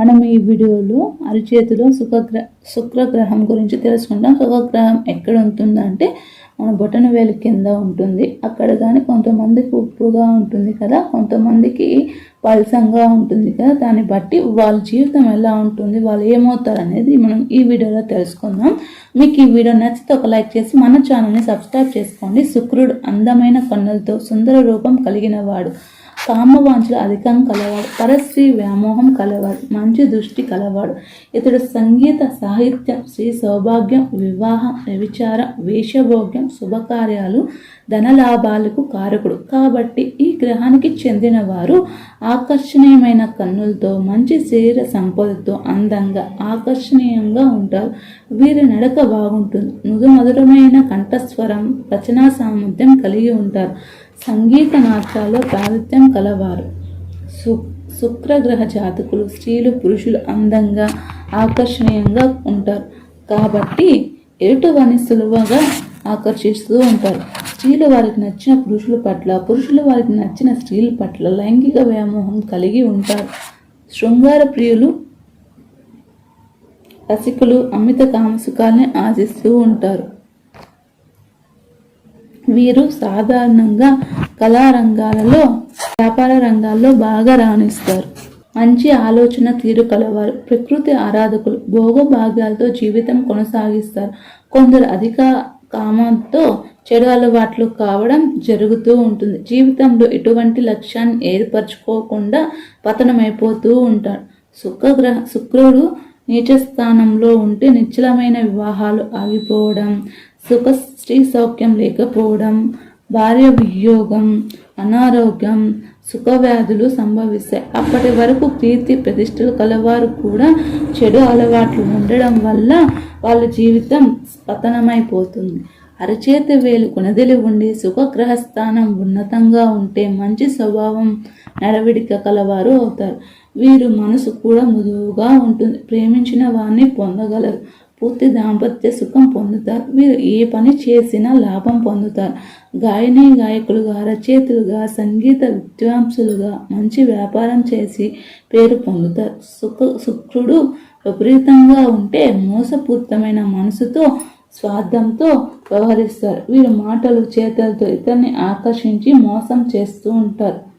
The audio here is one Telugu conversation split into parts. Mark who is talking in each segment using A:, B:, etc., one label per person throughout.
A: మనం ఈ వీడియోలో అరిచేతిలో సుఖగ్ర శుక్రగ్రహం గురించి తెలుసుకుంటాం శుక్రగ్రహం ఎక్కడ ఉంటుందంటే మన బొటన వేలు కింద ఉంటుంది. అక్కడ కానీ కొంతమందికి ఉప్పుగా ఉంటుంది కదా. కొంతమందికి పలసంగా ఉంటుంది కదా. దాన్ని బట్టి వాళ్ళ జీవితం ఎలా ఉంటుంది వాళ్ళు ఏమవుతారు అనేది మనం ఈ వీడియోలో తెలుసుకుందాం. మీకు ఈ వీడియో నచ్చితే ఒక లైక్ చేసి మన ఛానల్ని సబ్స్క్రైబ్ చేసుకోండి. శుక్రుడు అందమైన కన్నులతో సుందర రూపం కలిగిన వాడు. కామవాంఛలు అధికం కలవాడు పరశ్రీ వ్యామోహం కలవాడు మంచి దృష్టి కలవాడు. ఇతడు సంగీత సాహిత్యం శ్రీ సౌభాగ్యం వివాహం వ్యభిచారం వేషభోగ్యం శుభకార్యాలు ధనలాభాలకు కారకుడు. కాబట్టి ఈ గ్రహానికి చెందిన వారు ఆకర్షణీయమైన కన్నులతో మంచి శరీర సంపదతో అందంగా ఆకర్షణీయంగా ఉంటారు. వీరి నడక బాగుంటుంది. మృదు మధురమైన కంఠస్వరం రచనా సామర్థ్యం కలిగి ఉంటారు. సంగీత నాట్యాల్లో ప్రాతిథ్యం కలవారు. సు శుక్రగ్రహ జాతకులు స్త్రీలు పురుషులు అందంగా ఆకర్షణీయంగా ఉంటారు. కాబట్టి ఎటువని సులువుగా ఆకర్షిస్తూ ఉంటారు. స్త్రీలు వారికి నచ్చిన పురుషుల పట్ల పురుషులు వారికి నచ్చిన స్త్రీల పట్ల లైంగిక వ్యామోహం కలిగి ఉంటారు. శృంగార ప్రియులు రసికులు అమిత కామసుఖాల్ని ఆశిస్తూ ఉంటారు. వీరు సాధారణంగా కళారంగాలలో వ్యాపార రంగాల్లో బాగా రాణిస్తారు. మంచి ఆలోచన తీరు కలవారు. ప్రకృతి ఆరాధకులు భోగభాగ్యాలతో జీవితం కొనసాగిస్తారు. కొందరు అధిక కామంతో చెడు అలవాట్లు కావడం జరుగుతూ ఉంటుంది. జీవితంలో ఎటువంటి లక్ష్యాన్ని ఏర్పరచుకోకుండా పతనమైపోతూ ఉంటాడు శుక్రగ్రహ శుక్రుడు నీచ స్థానంలో ఉంటే నిశ్చలమైన వివాహాలు ఆగిపోవడం సుఖ స్త్రీ సౌఖ్యం లేకపోవడం భార్య వియోగం అనారోగ్యం సుఖవ్యాధులు సంభవిస్తాయి అప్పటి వరకు కీర్తి ప్రతిష్టలు కలవారు కూడా చెడు అలవాట్లు ఉండడం వల్ల వాళ్ళ జీవితం పతనమైపోతుంది. అరచేతి వేలు కొనదిలి ఉండి సుఖగ్రహ స్థానం ఉన్నతంగా ఉంటే మంచి స్వభావం నడవడిక కలవారు అవుతారు. వీరు మనసు కూడా మృదువుగా ఉంటుంది. ప్రేమించిన వారిని పొందగలరు. పూర్తి దాంపత్య సుఖం పొందుతారు. వీరు ఏ పని చేసినా లాభం పొందుతారు. గాయని గాయకులుగా రచయితలుగా సంగీత విద్వాంసులుగా మంచి వ్యాపారం చేసి పేరు పొందుతారు. సుఖ శుక్రుడు విపరీతంగా ఉంటే మోసపూరితమైన మనసుతో స్వార్థంతో వ్యవహరిస్తారు. వీరు మాటలు చేతలతో ఇతరుని ఆకర్షించి మోసం చేస్తూ ఉంటారు.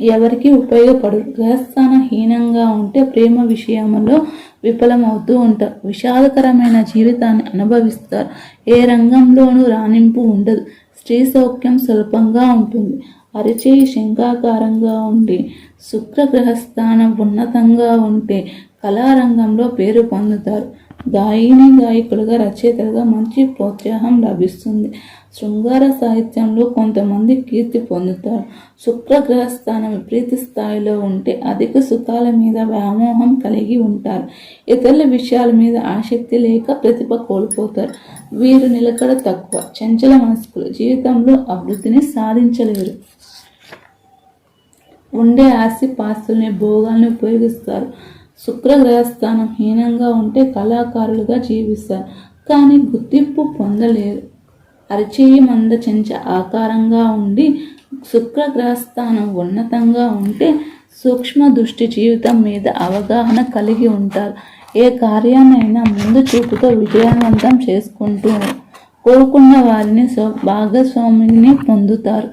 A: ఎవరికి ఉపయోగపడు. గ్రహస్థాన హీనంగా ఉంటే ప్రేమ విషయంలో విఫలమవుతూ ఉంటారు విషాదకరమైన జీవితాన్ని అనుభవిస్తారు. ఏ రంగంలోనూ రాణింపు ఉండదు. స్త్రీ సౌఖ్యం స్వల్పంగా ఉంటుంది. అరిచేయి శంఖాకారంగా ఉండి శుక్రగ్రహస్థానం ఉన్నతంగా ఉంటే కళారంగంలో పేరు పొందుతారు. గాయని గాయకులుగా రచయితలుగా మంచి ప్రోత్సాహం లభిస్తుంది. శృంగార సాహిత్యంలో కొంతమంది కీర్తి పొందుతారు. శుక్రగ్రహ స్థానం విపరీత స్థాయిలో ఉంటే అధిక సుఖాల మీద వ్యామోహం కలిగి ఉంటారు. ఇతరుల విషయాల మీద ఆసక్తి లేక ప్రతిభ కోల్పోతారు. వీరు నిలకడ తక్కువ చంచల మనస్కులు జీవితంలో అభివృద్ధిని సాధించలేరు. ఉండే ఆస్తి పాస్తుల్ని భోగాల్ని ఉపయోగిస్తారు. శుక్రగ్రహస్థానం హీనంగా ఉంటే కళాకారులుగా జీవిస్తారు. కానీ గుర్తింపు పొందలేరు. అరచేయి మంద చెంచ ఆకారంగా ఉండి శుక్రగ్రహస్థానం ఉన్నతంగా ఉంటే సూక్ష్మ దృష్టి జీవితం మీద అవగాహన కలిగి ఉంటారు. ఏ కార్యాన్నైనా ముందు చూపుతో విజయవంతం చేసుకుంటూ కోరుకున్న వారిని భాగస్వామిని పొందుతారు.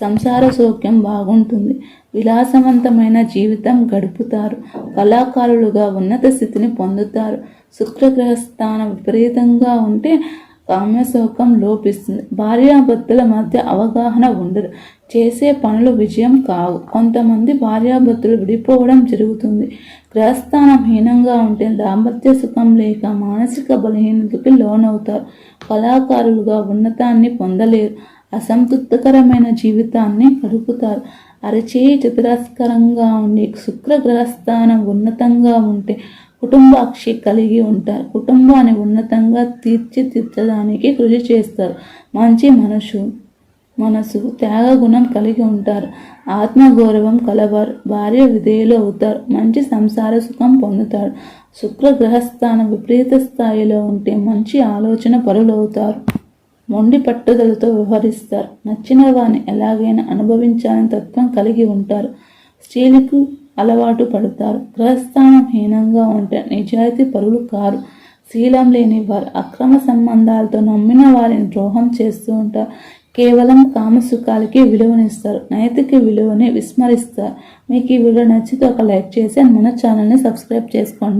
A: సంసార సౌఖ్యం బాగుంటుంది. విలాసవంతమైన జీవితం గడుపుతారు. కళాకారులుగా ఉన్నత స్థితిని పొందుతారు. శుక్రగ్రహస్థానం విపరీతంగా ఉంటే కామ్యశోకం లోపిస్తుంది. భార్యాభర్తల మధ్య అవగాహన ఉండదు. చేసే పనులు విజయం కావు. కొంతమంది భార్యాభర్తలు విడిపోవడం జరుగుతుంది. గ్రహస్థానం హీనంగా ఉంటే దాంపత్య సుఖం లేక మానసిక బలహీనతకి లోనవుతారు. కళాకారులుగా ఉన్నతాన్ని పొందలేరు. అసంతృప్తికరమైన జీవితాన్ని గడుపుతారు. అరచేయి చతురస్కరంగా ఉండి శుక్ర గ్రహస్థానం ఉన్నతంగా ఉంటే కుటుంబాక్షి కలిగి ఉంటారు. కుటుంబాన్ని ఉన్నతంగా తీర్చిదిద్దడానికి కృషి చేస్తారు. మంచి మనసు మనసు త్యాగ గుణం కలిగి ఉంటారు. ఆత్మగౌరవం కలవారు. భార్య విధేయులు అవుతారు. మంచి సంసార సుఖం పొందుతారు. శుక్ర గ్రహస్థానం విపరీత స్థాయిలో ఉంటే మంచి ఆలోచన పరులవుతారు. మొండి పట్టుదలతో వ్యవహరిస్తారు. నచ్చిన వారిని ఎలాగైనా అనుభవించాలని తత్వం కలిగి ఉంటారు. స్త్రీలకు అలవాటు పడతారు. గ్రహస్థానం హీనంగా ఉంటే నిజాయితీ పరులు కారు. శీలం లేని వారు అక్రమ సంబంధాలతో నమ్మిన వారిని ద్రోహం చేస్తూ ఉంటారు. కేవలం కామసుఖాలకి విలువనిస్తారు. నైతిక విలువని విస్మరిస్తారు. మీకు ఈ వీడియో నచ్చితే ఒక లైక్ చేసి మన ఛానల్ని సబ్స్క్రైబ్ చేసుకోండి.